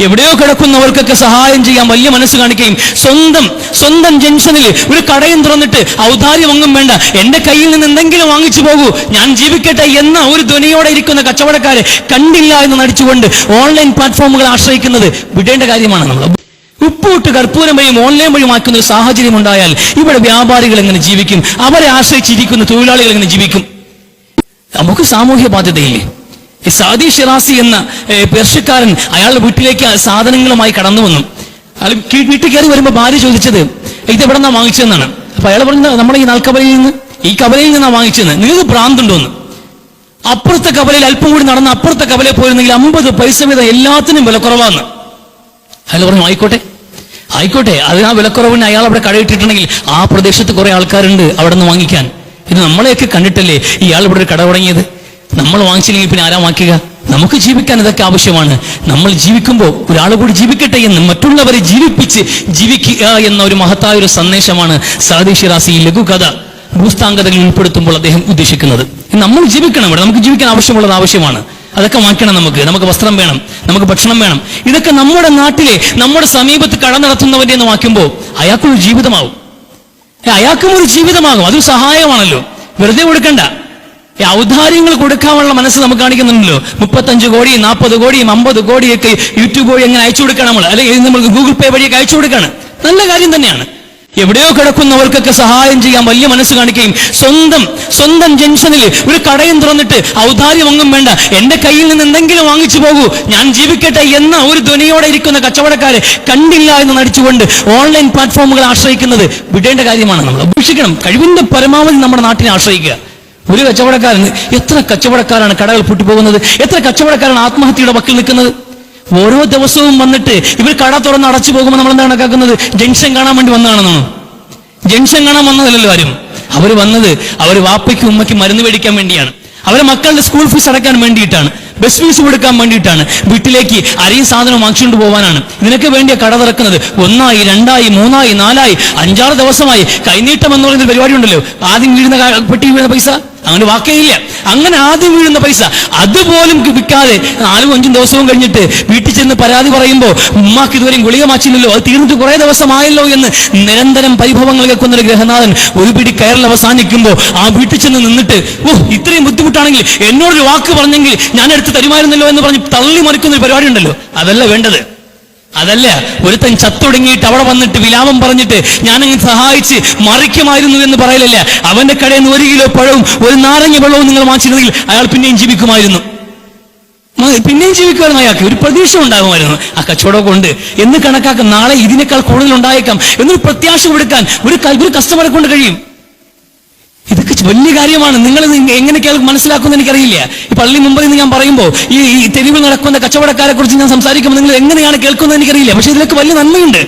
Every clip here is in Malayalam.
എവിടെയോ കിടക്കുന്നവർക്കൊക്കെ സഹായം ചെയ്യാൻ വലിയ മനസ്സ് കാണിക്കുകയും സ്വന്തം സ്വന്തം ജംഗ്ഷനിൽ ഒരു കടയും തുറന്നിട്ട് ഔദാര്യമൊന്നും വേണ്ട എന്റെ കയ്യിൽ നിന്ന് എന്തെങ്കിലും വാങ്ങിച്ചു പോകൂ ഞാൻ ജീവിക്കട്ടെ എന്ന ഒരു ധ്വനിയോടെ ഇരിക്കുന്ന കച്ചവടക്കാരെ കണ്ടില്ല എന്ന് നടിച്ചുകൊണ്ട് ഓൺലൈൻ പ്ലാറ്റ്ഫോമുകൾ ആശ്രയിക്കുന്നത് വിടേണ്ട കാര്യമാണ് നമ്മൾ. ഉപ്പൂട്ട് കർപ്പൂരം വഴിയും ഓൺലൈൻ വഴിയും ആക്കുന്ന ഒരു സാഹചര്യം ഉണ്ടായാൽ ഇവിടെ വ്യാപാരികൾ എങ്ങനെ ജീവിക്കും? അവരെ ആശ്രയിച്ചിരിക്കുന്ന തൊഴിലാളികൾ എങ്ങനെ ജീവിക്കും? നമുക്ക് സാമൂഹ്യ ബാധ്യതയില്ലേ സാദി ഷിറാസി എന്ന പേർഷ്യക്കാരൻ അയാളുടെ വീട്ടിലേക്ക് സാധനങ്ങളുമായി കടന്നു വന്നു. അയാൾ വീട്ടിൽ കയറി വരുമ്പോൾ ഭാര്യ ചോദിച്ചത് ഇത് എവിടെ നിന്നാ വാങ്ങിച്ചതെന്നാണ്? അപ്പൊ അയാൾ പറഞ്ഞത് നമ്മുടെ ഈ നാൽക്കവലയിൽ നിന്ന് ഈ കവലയിൽ നിന്നാണ് വാങ്ങിച്ചത് നിങ്ങൾക്ക് ഭ്രാന്തുണ്ടോ എന്ന്? അപ്പുറത്തെ കവലയിൽ അല്പം കൂടി നടന്ന് അപ്പുറത്തെ കവലയിൽ പോയിരുന്നെങ്കിൽ അമ്പത് പൈസ വീതം എല്ലാത്തിനും വില കുറവാന്ന് അയാൾ പറഞ്ഞു ആയിക്കോട്ടെ ആയിക്കോട്ടെ. അതിന് ആ വിലക്കുറവിന് അയാൾ അവിടെ കടയിട്ടിട്ടുണ്ടെങ്കിൽ ആ പ്രദേശത്ത് കുറെ ആൾക്കാരുണ്ട് അവിടെ നിന്ന് വാങ്ങിക്കാൻ. ഇത് നമ്മളെയൊക്കെ കണ്ടിട്ടല്ലേ ഇയാൾ ഇവിടെ ഒരു കട തുടങ്ങിയത്? നമ്മൾ വാങ്ങിച്ചില്ലെങ്കിൽ പിന്നെ ആരാ വാങ്ങിക്കുക? നമുക്ക് ജീവിക്കാൻ ഇതൊക്കെ ആവശ്യമാണ്. നമ്മൾ ജീവിക്കുമ്പോൾ ഒരാൾ കൂടി ജീവിക്കട്ടെ എന്ന് മറ്റുള്ളവരെ ജീവിപ്പിച്ച് ജീവിക്കുക എന്ന ഒരു മഹത്തായ ഒരു സന്ദേശമാണ് സാദി ഷിറാസി ഈ ലഘുകഥ ഭൂസ്ഥാംഗതകളിൽ ഉൾപ്പെടുത്തുമ്പോൾ അദ്ദേഹം ഉദ്ദേശിക്കുന്നത്. നമ്മൾ ജീവിക്കണം ഇവിടെ. നമുക്ക് ജീവിക്കാൻ ആവശ്യമുള്ളത് ആവശ്യമാണ്. അതൊക്കെ വാങ്ങിക്കണം നമുക്ക്. നമുക്ക് വസ്ത്രം വേണം. നമുക്ക് ഭക്ഷണം വേണം. ഇതൊക്കെ നമ്മുടെ നാട്ടിലെ നമ്മുടെ സമീപത്ത് കട നടത്തുന്നവന്റെ എന്ന് വാക്കുമ്പോൾ അയാൾക്കൊരു ജീവിതമാവും. അയാൾക്കും ഒരു ജീവിതമാകും. അതൊരു സഹായമാണല്ലോ. വെറുതെ കൊടുക്കണ്ട. ഈ ഔദാര്യങ്ങൾ കൊടുക്കാനുള്ള മനസ്സ് നമുക്ക് കാണിക്കുന്നുണ്ടല്ലോ. മുപ്പത്തഞ്ച് കോടിയും നാൽപ്പത് കോടിയും അമ്പത് കോടിയൊക്കെ യൂട്യൂബ് വഴി അങ്ങനെ അയച്ചു കൊടുക്കണം നമ്മൾ? അല്ലെങ്കിൽ നമ്മൾ ഗൂഗിൾ പേ വഴിയൊക്കെ അയച്ചു കൊടുക്കാണ്. നല്ല കാര്യം തന്നെയാണ്. എവിടെയോ കിടക്കുന്നവർക്കൊക്കെ സഹായം ചെയ്യാൻ വലിയ മനസ്സ് കാണിക്കുകയും സ്വന്തം സ്വന്തം ജംഗ്ഷനിൽ ഒരു കടയും തുറന്നിട്ട് ഔദാര്യമൊന്നും വേണ്ട. എന്റെ കയ്യിൽ നിന്ന് എന്തെങ്കിലും വാങ്ങിച്ചു പോകൂ. ഞാൻ ജീവിക്കട്ടെ എന്ന ഒരു ധ്വനിയോടെ ഇരിക്കുന്ന കച്ചവടക്കാരെ കണ്ടില്ല എന്ന് നടിച്ചുകൊണ്ട് ഓൺലൈൻ പ്ലാറ്റ്ഫോമുകൾ ആശ്രയിക്കുന്നത് വിടേണ്ട കാര്യമാണ് നമ്മൾ. ഉപേക്ഷിക്കണം കഴിവിന്റെ പരമാവധി നമ്മുടെ നാട്ടിനെ ആശ്രയിക്കുക. ഒരു കച്ചവടക്കാരൻ എത്ര കച്ചവടക്കാരാണ് കടകൾ പൂട്ടിപ്പോകുന്നത്? എത്ര കച്ചവടക്കാരാണ് ആത്മഹത്യയുടെ വക്കിൽ നിൽക്കുന്നത്? ഓരോ ദിവസവും വന്നിട്ട് ഇവർ കട തുറന്ന് അടച്ചു പോകുമ്പോൾ നമ്മൾ എന്താണ് കണക്കാക്കുന്നത് ജംഗ്ഷൻ കാണാൻ വേണ്ടി വന്നതാണെന്നാണ് ജംഗ്ഷൻ കാണാൻ വന്നതല്ലല്ലോ ആരും. അവർ വന്നത് അവർ വാപ്പയ്ക്കും ഉമ്മയ്ക്കും മരുന്ന് മേടിക്കാൻ വേണ്ടിയാണ്. അവരെ മക്കളുടെ സ്കൂൾ ഫീസ് അടക്കാൻ വേണ്ടിയിട്ടാണ്. ബസ് ഫീസ് കൊടുക്കാൻ വേണ്ടിയിട്ടാണ്. വീട്ടിലേക്ക് അരിയും സാധനം വാങ്ങിച്ചുകൊണ്ട് പോകാനാണ്. ഇതിനൊക്കെ വേണ്ടിയ കട തുറക്കുന്നത്. ഒന്നായി രണ്ടായി മൂന്നായി നാലായി അഞ്ചാറ് ദിവസമായി കൈനീട്ടം എന്ന് പറയുന്ന പരിപാടി ഉണ്ടല്ലോ. ആദ്യം വീഴുന്ന പെട്ടി വീഴുന്ന പൈസ? അങ്ങനെ വാക്കേയില്ല. അങ്ങനെ ആദ്യം വീഴുന്ന പൈസ. അതുപോലും വിൽക്കാതെ നാലും അഞ്ചും ദിവസവും കഴിഞ്ഞിട്ട് വീട്ടിൽ ചെന്ന് പരാതി പറയുമ്പോൾ ഉമ്മാക്ക് ഇതുവരെയും ഗുളിക മാച്ചില്ലല്ലോ അത് തീർന്നിട്ട് കുറെ ദിവസമായല്ലോ എന്ന് നിരന്തരം പരിഭവങ്ങൾ കേൾക്കുന്ന ഒരു ഗ്രഹനാഥൻ ഒരു പിടി കയറിൽ അവസാനിക്കുമ്പോൾ ആ വീട്ടിൽ ചെന്ന് നിന്നിട്ട് ഓ ഇത്രയും ബുദ്ധിമുട്ടാണെങ്കിൽ എന്നോടൊരു വാക്ക് പറഞ്ഞെങ്കിൽ ഞാൻ എടുത്ത് തരുമായിരുന്നല്ലോ എന്ന് പറഞ്ഞ് തള്ളി മറിക്കുന്ന ഒരു പരിപാടി ഉണ്ടല്ലോ. അതല്ല വേണ്ടത്. അതല്ല ഒരുത്തൻ ചത്തൊടുങ്ങിയിട്ട് അവിടെ വന്നിട്ട് വിലാപം പറഞ്ഞിട്ട് ഞാനങ്ങ് സഹായിച്ച് മറിക്കുമായിരുന്നു എന്ന് പറയലല്ല. അവന്റെ കടയിൽ നിന്ന് ഒരു കിലോ പഴവും ഒരു നാരങ്ങ വെള്ളവും നിങ്ങൾ വാങ്ങിച്ചിരുന്നെങ്കിൽ അയാൾ പിന്നെയും ജീവിക്കുമായിരുന്നു. പിന്നെയും ജീവിക്കുമായിരുന്നു അയാൾക്ക്. ഒരു പ്രതീക്ഷ ഉണ്ടാകുമായിരുന്നു. ആ കച്ചവടമൊക്കെ കൊണ്ട് എന്ന് കണക്കാക്കാം നാളെ ഇതിനേക്കാൾ കൂടുതൽ ഉണ്ടായേക്കാം. എന്നൊരു പ്രത്യാശ കൊടുക്കാൻ ഒരു ഒരു കസ്റ്റമറെ കൊണ്ട് കഴിയും. വലിയ കാര്യമാണ്. നിങ്ങൾ എങ്ങനെയൊക്കെ മനസ്സിലാക്കുമെന്ന് എനിക്കറിയില്ല. ഈ പള്ളി മുമ്പിൽ നിന്ന് ഞാൻ പറയുമ്പോൾ ഈ ഈ തെരുവിൽ നടക്കുന്ന കച്ചവടക്കാരെ കുറിച്ച് ഞാൻ സംസാരിക്കുമ്പോൾ നിങ്ങൾ എങ്ങനെയാണ് കേൾക്കുന്നത് എനിക്കറിയില്ല. പക്ഷെ ഇതിലൊക്കെ വലിയ നന്മയുണ്ട്.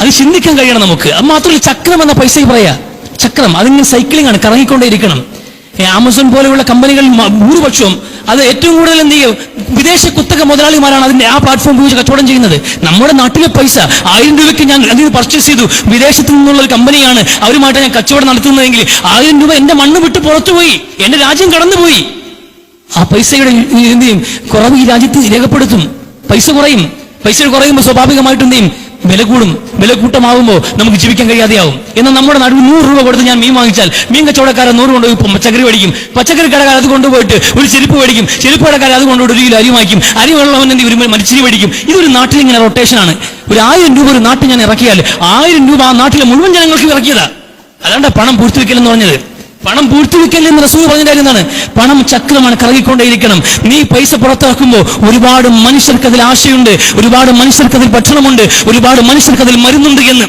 അത് ചിന്തിക്കാൻ കഴിയണം നമുക്ക്. അത് മാത്രമല്ല ചക്രം എന്ന പൈസ പറയാ. ചക്രം അതിങ്ങനെ സൈക്ലിംഗ് ആണ് കറങ്ങിക്കൊണ്ടേയിരിക്കണം. ആമസോൺ പോലെയുള്ള കമ്പനികളിൽ ഭൂരിപക്ഷവും അത് ഏറ്റവും കൂടുതൽ എന്ത് ചെയ്യും? വിദേശ കുത്തക മുതലാളിമാരാണ് അതിന്റെ ആ പ്ലാറ്റ്ഫോം ഉപയോഗിച്ച് കച്ചവടം ചെയ്യുന്നത്. നമ്മുടെ നാട്ടിലെ പൈസ ആയിരം രൂപയ്ക്ക് ഞാൻ അതിന് പർച്ചേസ് ചെയ്തു വിദേശത്ത് നിന്നുള്ള ഒരു കമ്പനിയാണ് അവരുമായിട്ട് ഞാൻ കച്ചവടം നടത്തുന്നതെങ്കിൽ ആയിരം രൂപ എന്റെ മണ്ണ് വിട്ട് പുറത്തുപോയി എന്റെ രാജ്യം കടന്നുപോയി. ആ പൈസയുടെ എന്ത് ചെയ്യും? കുറവ് ഈ രാജ്യത്ത് രേഖപ്പെടുത്തും. പൈസ കുറയും. പൈസ കുറയുമ്പോൾ സ്വാഭാവികമായിട്ട് എന്ത് ചെയ്യും? വില കൂടും വില കൂട്ടമാകുമ്പോൾ നമുക്ക് ജീവിക്കാൻ കഴിയാതെയാവും. എന്നാൽ നമ്മുടെ നാട്ടിൽ നൂറ് രൂപ കൊടുത്ത് ഞാൻ മീൻ വാങ്ങിച്ചാൽ മീൻ കച്ചവടക്കാരൻ നൂറ് കൊണ്ടുപോയി പച്ചക്കറി മേടിക്കും. പച്ചക്കറി കടക്കാരൻ അത് കൊണ്ടുപോയിട്ട് ഒരു ചെരുപ്പ് മേടിക്കും. ചെരുപ്പ് കടക്കാരൻ അത് കൊണ്ടുപോയിട്ട് ഒരു കിലോ അരി വാങ്ങിക്കും. അരി വെള്ളം എന്നെ ഒരു മരിച്ചിരി മേടിക്കും. ഇതൊരു നാട്ടിൽ ഇങ്ങനെ റൊട്ടേഷനാണ് ഒരു ആയിരം രൂപ ഒരു നാട്ടിൽ ഞാൻ ഇറക്കിയാൽ ആയിരം രൂപ ആ നാട്ടിലെ മുഴുവൻ ജനങ്ങൾക്ക് ഇറക്കിയതാ. അതാണ്ട് പണം പൂർത്തിവെക്കലെന്ന് പറഞ്ഞത്. പണം പൂഴ്ത്തിവെക്കൽ എന്ന് റസൂൽ പറഞ്ഞ കാര്യം എന്താണ്? പണം ചക്രമാണ് കറങ്ങിക്കൊണ്ടേയിരിക്കണം. നീ പൈസ പുറത്താക്കുമ്പോൾ ഒരുപാട് മനുഷ്യർക്ക് അതിൽ ആശയുണ്ട് ഒരുപാട് മനുഷ്യർക്ക് അതിൽ ഭക്ഷണമുണ്ട് ഒരുപാട് മനുഷ്യർക്ക് അതിൽ മരുന്നുണ്ട് എന്ന്.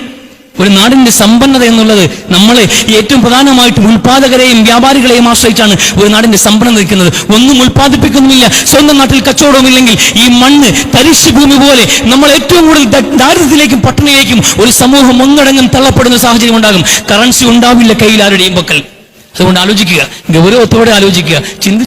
ഒരു നാടിന്റെ സമ്പന്നത എന്നുള്ളത് നമ്മളെ ഏറ്റവും പ്രധാനമായിട്ടും ഉൽപാദകരെയും വ്യാപാരികളെയും ആശ്രയിച്ചാണ് ഒരു നാടിന്റെ സമ്പന്നത നിൽക്കുന്നത്. ഒന്നും ഉൽപ്പാദിപ്പിക്കുന്നുമില്ല സ്വന്തം നാട്ടിൽ കച്ചവടവുമില്ലെങ്കിൽ ഈ മണ്ണ് തരിശ് ഭൂമി പോലെ നമ്മൾ ഏറ്റവും കൂടുതൽ ദാരിദ്ര്യത്തിലേക്കും പട്ടിണിയിലേക്കും ഒരു സമൂഹം ഒന്നടങ്കം തള്ളപ്പെടുന്ന സാഹചര്യം ഉണ്ടാകും. കറൻസി ഉണ്ടാവില്ല കയ്യിൽ ആരുടെയും പക്കൽ. അതുകൊണ്ട് ആലോചിക്കുക. ഗൗരവത്തോടെ ആലോചിക്കുക. ചിന്തി